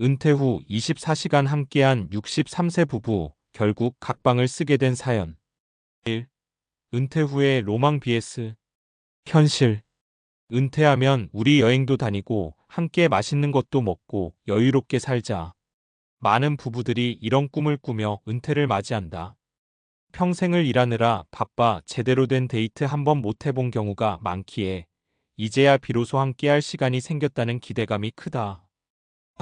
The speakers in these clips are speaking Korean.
은퇴 후 24시간 함께한 63세 부부, 결국 각방을 쓰게 된 사연. 1. 은퇴 후의 로망 vs 현실. 은퇴하면 우리 여행도 다니고 함께 맛있는 것도 먹고 여유롭게 살자. 많은 부부들이 이런 꿈을 꾸며 은퇴를 맞이한다. 평생을 일하느라 바빠 제대로 된 데이트 한 번 못 해본 경우가 많기에 이제야 비로소 함께할 시간이 생겼다는 기대감이 크다.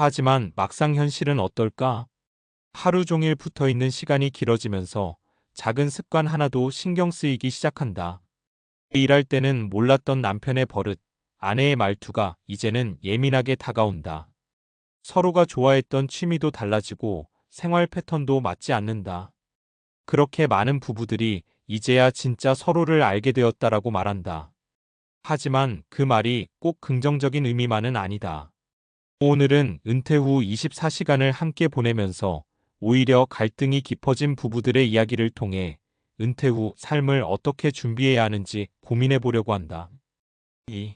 하지만 막상 현실은 어떨까? 하루 종일 붙어 있는 시간이 길어지면서 작은 습관 하나도 신경 쓰이기 시작한다. 일할 때는 몰랐던 남편의 버릇, 아내의 말투가 이제는 예민하게 다가온다. 서로가 좋아했던 취미도 달라지고 생활 패턴도 맞지 않는다. 그렇게 많은 부부들이 이제야 진짜 서로를 알게 되었다라고 말한다. 하지만 그 말이 꼭 긍정적인 의미만은 아니다. 오늘은 은퇴 후 24시간을 함께 보내면서 오히려 갈등이 깊어진 부부들의 이야기를 통해 은퇴 후 삶을 어떻게 준비해야 하는지 고민해 보려고 한다. 2.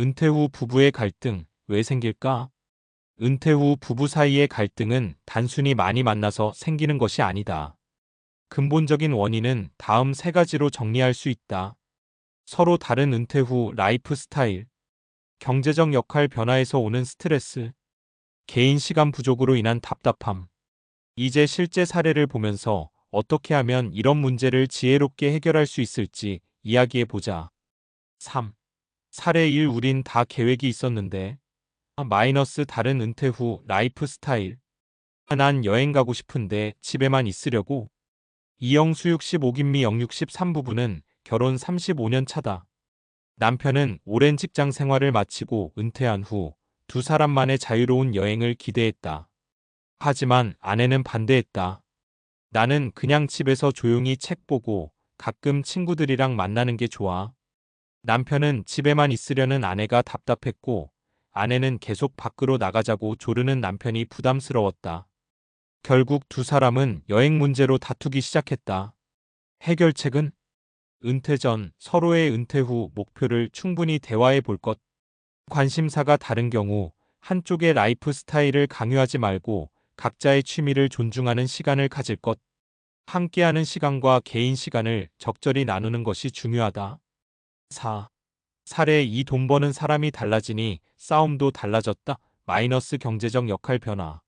은퇴 후 부부의 갈등 왜 생길까? 은퇴 후 부부 사이의 갈등은 단순히 많이 만나서 생기는 것이 아니다. 근본적인 원인은 다음 세 가지로 정리할 수 있다. 서로 다른 은퇴 후 라이프 스타일, 경제적 역할 변화에서 오는 스트레스, 개인 시간 부족으로 인한 답답함. 이제 실제 사례를 보면서 어떻게 하면 이런 문제를 지혜롭게 해결할 수 있을지 이야기해 보자. 3. 사례 1 우린 다 계획이 있었는데 마이너스 다른 은퇴 후 라이프 스타일. 난 여행 가고 싶은데 집에만 있으려고. 이영수 65, 김미 영 63 부부는 결혼 35년 차다. 남편은 오랜 직장 생활을 마치고 은퇴한 후 두 사람만의 자유로운 여행을 기대했다. 하지만 아내는 반대했다. 나는 그냥 집에서 조용히 책 보고 가끔 친구들이랑 만나는 게 좋아. 남편은 집에만 있으려는 아내가 답답했고 아내는 계속 밖으로 나가자고 조르는 남편이 부담스러웠다. 결국 두 사람은 여행 문제로 다투기 시작했다. 해결책은 은퇴 전 서로의 은퇴 후 목표를 충분히 대화해 볼 것. 관심사가 다른 경우 한쪽의 라이프 스타일을 강요하지 말고 각자의 취미를 존중하는 시간을 가질 것. 함께하는 시간과 개인 시간을 적절히 나누는 것이 중요하다. 4. 사례 2돈 버는 사람이 달라지니 싸움도 달라졌다. 마이너스 경제적 역할 변화.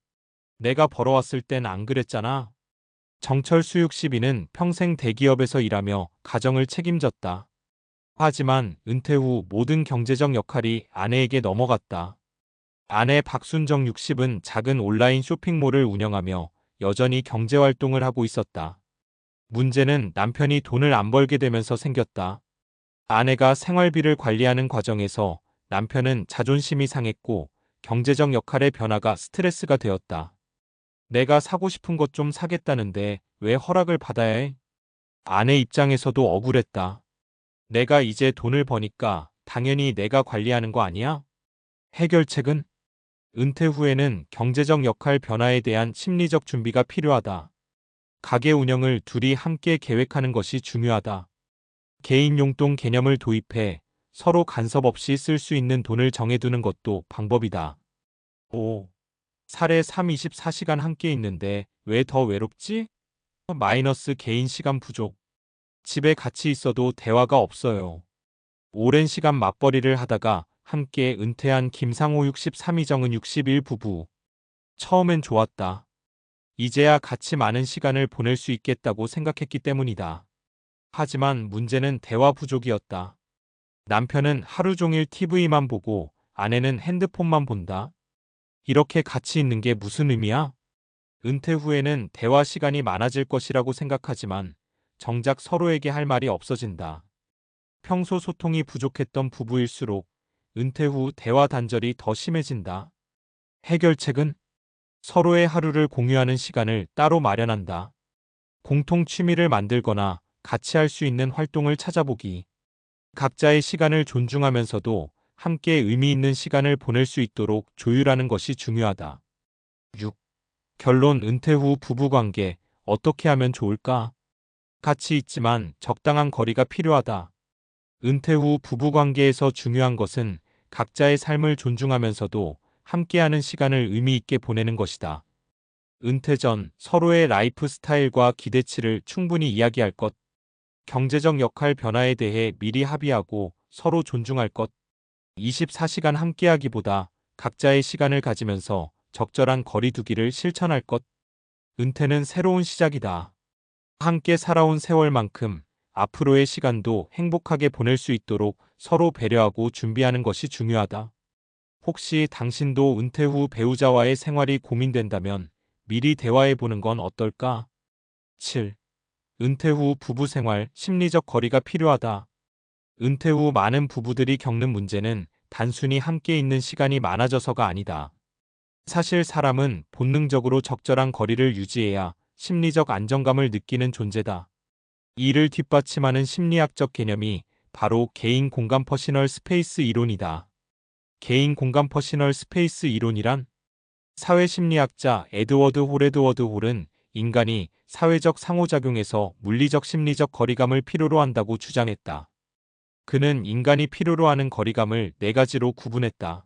내가 벌어왔을 땐 안 그랬잖아. 정철수 62는 평생 대기업에서 일하며 가정을 책임졌다. 하지만 은퇴 후 모든 경제적 역할이 아내에게 넘어갔다. 아내 박순정 60은 작은 온라인 쇼핑몰을 운영하며 여전히 경제활동을 하고 있었다. 문제는 남편이 돈을 안 벌게 되면서 생겼다. 아내가 생활비를 관리하는 과정에서 남편은 자존심이 상했고 경제적 역할의 변화가 스트레스가 되었다. 내가 사고 싶은 것 좀 사겠다는데 왜 허락을 받아야 해? 아내 입장에서도 억울했다. 내가 이제 돈을 버니까 당연히 내가 관리하는 거 아니야? 해결책은? 은퇴 후에는 경제적 역할 변화에 대한 심리적 준비가 필요하다. 가게 운영을 둘이 함께 계획하는 것이 중요하다. 개인 용돈 개념을 도입해 서로 간섭 없이 쓸 수 있는 돈을 정해두는 것도 방법이다. 5. 사례 3 24시간 함께 있는데 왜 더 외롭지? 마이너스 개인 시간 부족. 집에 같이 있어도 대화가 없어요. 오랜 시간 맞벌이를 하다가 함께 은퇴한 김상호 63 이정은 61 부부. 처음엔 좋았다. 이제야 같이 많은 시간을 보낼 수 있겠다고 생각했기 때문이다. 하지만 문제는 대화 부족이었다. 남편은 하루 종일 TV만 보고 아내는 핸드폰만 본다. 이렇게 같이 있는 게 무슨 의미야? 은퇴 후에는 대화 시간이 많아질 것이라고 생각하지만 정작 서로에게 할 말이 없어진다. 평소 소통이 부족했던 부부일수록 은퇴 후 대화 단절이 더 심해진다. 해결책은 서로의 하루를 공유하는 시간을 따로 마련한다. 공통 취미를 만들거나 같이 할 수 있는 활동을 찾아보기. 각자의 시간을 존중하면서도 함께 의미 있는 시간을 보낼 수 있도록 조율하는 것이 중요하다. 6. 결론 은퇴 후 부부관계 어떻게 하면 좋을까? 같이 있지만 적당한 거리가 필요하다. 은퇴 후 부부관계에서 중요한 것은 각자의 삶을 존중하면서도 함께하는 시간을 의미 있게 보내는 것이다. 은퇴 전 서로의 라이프 스타일과 기대치를 충분히 이야기할 것. 경제적 역할 변화에 대해 미리 합의하고 서로 존중할 것. 24시간 함께하기보다 각자의 시간을 가지면서 적절한 거리두기를 실천할 것. 은퇴는 새로운 시작이다. 함께 살아온 세월만큼 앞으로의 시간도 행복하게 보낼 수 있도록 서로 배려하고 준비하는 것이 중요하다. 혹시 당신도 은퇴 후 배우자와의 생활이 고민된다면 미리 대화해 보는 건 어떨까? 7. 은퇴 후 부부 생활 심리적 거리가 필요하다. 은퇴 후 많은 부부들이 겪는 문제는 단순히 함께 있는 시간이 많아져서가 아니다. 사실 사람은 본능적으로 적절한 거리를 유지해야 심리적 안정감을 느끼는 존재다. 이를 뒷받침하는 심리학적 개념이 바로 개인 공간 퍼시널 스페이스 이론이다. 개인 공간 퍼시널 스페이스 이론이란 사회심리학자 에드워드 홀에드워드 홀은 인간이 사회적 상호작용에서 물리적 심리적 거리감을 필요로 한다고 주장했다. 그는 인간이 필요로 하는 거리감을 네 가지로 구분했다.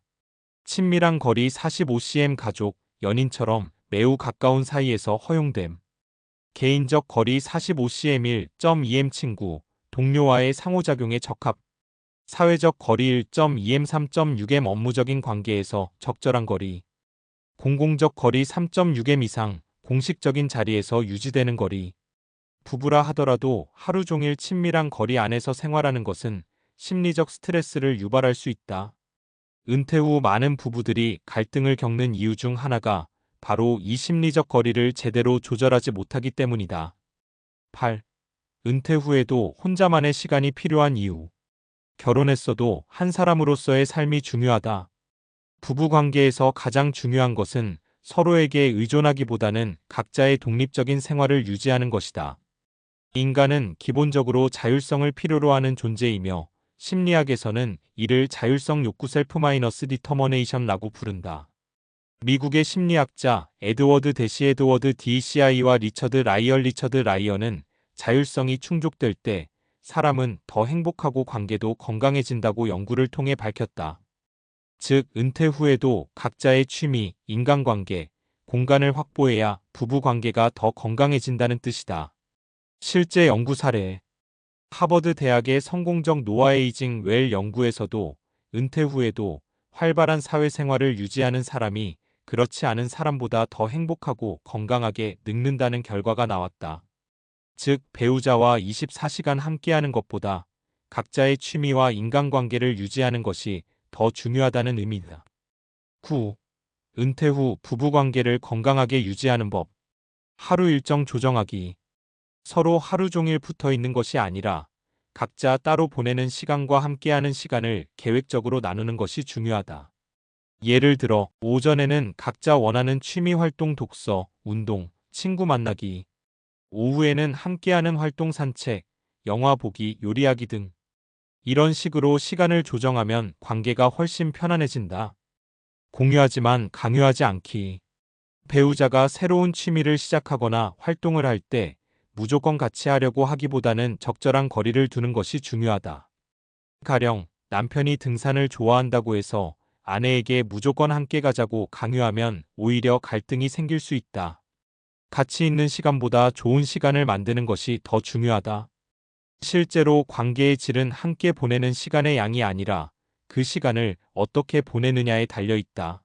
친밀한 거리 45cm 가족, 연인처럼 매우 가까운 사이에서 허용됨. 개인적 거리 45cm 1.2m 친구, 동료와의 상호작용에 적합. 사회적 거리 1.2m 3.6m 업무적인 관계에서 적절한 거리. 공공적 거리 3.6m 이상, 공식적인 자리에서 유지되는 거리. 부부라 하더라도 하루 종일 친밀한 거리 안에서 생활하는 것은 심리적 스트레스를 유발할 수 있다. 은퇴 후 많은 부부들이 갈등을 겪는 이유 중 하나가 바로 이 심리적 거리를 제대로 조절하지 못하기 때문이다. 8. 은퇴 후에도 혼자만의 시간이 필요한 이유. 결혼했어도 한 사람으로서의 삶이 중요하다. 부부 관계에서 가장 중요한 것은 서로에게 의존하기보다는 각자의 독립적인 생활을 유지하는 것이다. 인간은 기본적으로 자율성을 필요로 하는 존재이며 심리학에서는 이를 자율성 욕구 셀프-마이너스 디터머네이션라고 부른다. 미국의 심리학자 에드워드 데시 에드워드 DCI와 리처드 라이얼 리처드 라이언은 자율성이 충족될 때 사람은 더 행복하고 관계도 건강해진다고 연구를 통해 밝혔다. 즉, 은퇴 후에도 각자의 취미, 인간관계, 공간을 확보해야 부부 관계가 더 건강해진다는 뜻이다. 실제 연구 사례 하버드 대학의 성공적 노아에이징 웰 연구에서도 은퇴 후에도 활발한 사회생활을 유지하는 사람이 그렇지 않은 사람보다 더 행복하고 건강하게 늙는다는 결과가 나왔다. 즉, 배우자와 24시간 함께하는 것보다 각자의 취미와 인간관계를 유지하는 것이 더 중요하다는 의미다. 9. 은퇴 후 부부관계를 건강하게 유지하는 법. 하루 일정 조정하기. 서로 하루 종일 붙어 있는 것이 아니라 각자 따로 보내는 시간과 함께하는 시간을 계획적으로 나누는 것이 중요하다. 예를 들어 오전에는 각자 원하는 취미 활동 독서, 운동, 친구 만나기, 오후에는 함께하는 활동 산책, 영화 보기, 요리하기 등 이런 식으로 시간을 조정하면 관계가 훨씬 편안해진다. 공유하지만 강요하지 않기. 배우자가 새로운 취미를 시작하거나 활동을 할 때 무조건 같이 하려고 하기보다는 적절한 거리를 두는 것이 중요하다. 가령 남편이 등산을 좋아한다고 해서 아내에게 무조건 함께 가자고 강요하면 오히려 갈등이 생길 수 있다. 같이 있는 시간보다 좋은 시간을 만드는 것이 더 중요하다. 실제로 관계의 질은 함께 보내는 시간의 양이 아니라 그 시간을 어떻게 보내느냐에 달려 있다.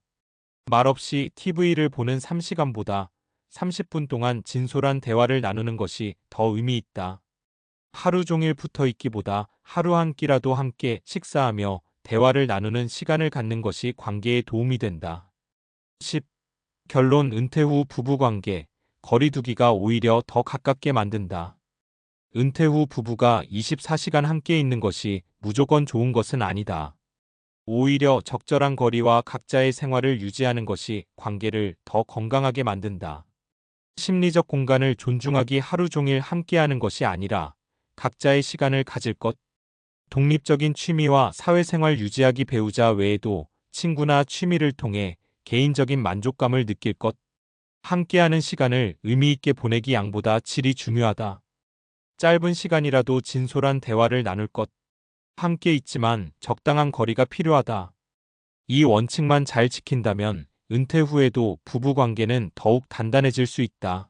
말없이 TV를 보는 3시간보다 30분 동안 진솔한 대화를 나누는 것이 더 의미 있다. 하루 종일 붙어 있기보다 하루 한 끼라도 함께 식사하며 대화를 나누는 시간을 갖는 것이 관계에 도움이 된다. 10. 결론 은퇴 후 부부 관계, 거리두기가 오히려 더 가깝게 만든다. 은퇴 후 부부가 24시간 함께 있는 것이 무조건 좋은 것은 아니다. 오히려 적절한 거리와 각자의 생활을 유지하는 것이 관계를 더 건강하게 만든다. 심리적 공간을 존중하기 하루 종일 함께하는 것이 아니라 각자의 시간을 가질 것, 독립적인 취미와 사회생활 유지하기 배우자 외에도 친구나 취미를 통해 개인적인 만족감을 느낄 것, 함께하는 시간을 의미있게 보내기 양보다 질이 중요하다. 짧은 시간이라도 진솔한 대화를 나눌 것. 함께 있지만 적당한 거리가 필요하다. 이 원칙만 잘 지킨다면 은퇴 후에도 부부 관계는 더욱 단단해질 수 있다.